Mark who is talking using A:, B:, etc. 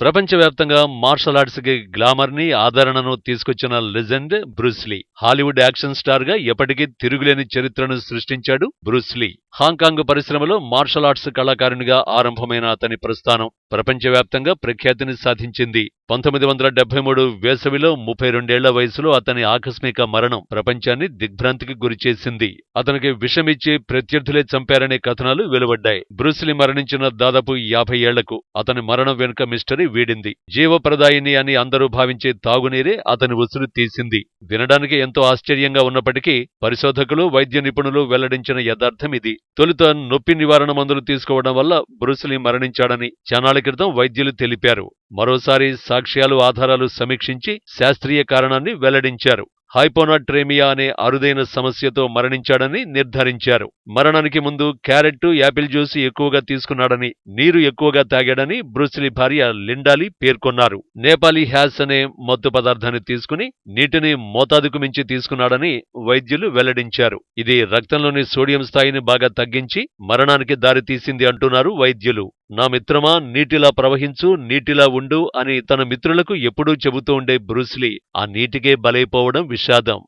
A: ప్రపంచవ్యాప్తంగా మార్షల్ ఆర్ట్స్కి గ్లామర్ని ఆదరణను తీసుకొచ్చిన legend Bruce Lee Hollywood action స్టార్గా ఎప్పటికీ తిరుగులేని చరిత్రను సృష్టించాడు బ్రూస్లీ హాంకాంగ్ పరిశ్రమలో మార్షల్ ఆర్ట్స్ కళాకారునిగా ఆరంభమైన అతని ప్రస్థానం ప్రపంచవ్యాప్తంగా ప్రఖ్యాతిని సాధించింది. పంతొమ్మిది వందల డెబ్బై మూడు వేసవిలో ముప్పై రెండేళ్ళ వయసులో అతని ఆకస్మిక మరణం ప్రపంచాన్ని దిగ్భ్రాంతికి గురిచేసింది అతనికి విషమిచ్చి ప్రత్యర్థులే చంపారనే కథనాలు వెలువడ్డాయి. బ్రూస్లీ మరణించిన దాదాపు యాభై ఏళ్ళకు అతని మరణం వెనుక మిస్టరీ వీడింది. జీవప్రదాయిని అని అందరూ భావించే తాగునీరే అతని ఉసురు తీసింది. వినడానికి ఎంతో ఆశ్చర్యంగా ఉన్నప్పటికీ పరిశోధకులు వైద్య నిపుణులు వెల్లడించిన యథార్థం ఇది. తొలుత నొప్పి నివారణ మందులు తీసుకోవడం వల్ల బ్రూస్లీ మరణించాడని చానాళ్ళ క్రితం వైద్యులు తెలిపారు. మరోసారి సాక్ష్యాలు ఆధారాలు సమీక్షించి శాస్త్రీయ కారణాన్ని వెల్లడించారు. హైపోనాట్రేమియా అనే అరుదైన సమస్యతో మరణించాడని నిర్ధారించారు. మరణానికి ముందు క్యారెట్ యాపిల్ జ్యూస్ ఎక్కువగా తీసుకున్నాడని నీరు ఎక్కువగా తాగాడని బ్రూస్లీ భార్య లిండాలి పేర్కొన్నారు. నేపాలీ హ్యాస్ అనే మత్తు పదార్థాన్ని తీసుకుని నీటిని మోతాదుకు మించి తీసుకున్నాడని వైద్యులు వెల్లడించారు. ఇది రక్తంలోని సోడియం స్థాయిని బాగా తగ్గించి మరణానికి దారితీసింది అంటున్నారు వైద్యులు. నా మిత్రమా నీటిలా ప్రవహించు నీటిలా ఉండు అని తన మిత్రులకు ఎప్పుడూ చెబుతూ ఉండే బ్రూస్లీ ఆ నీటికే బలైపోవడం విషాదం.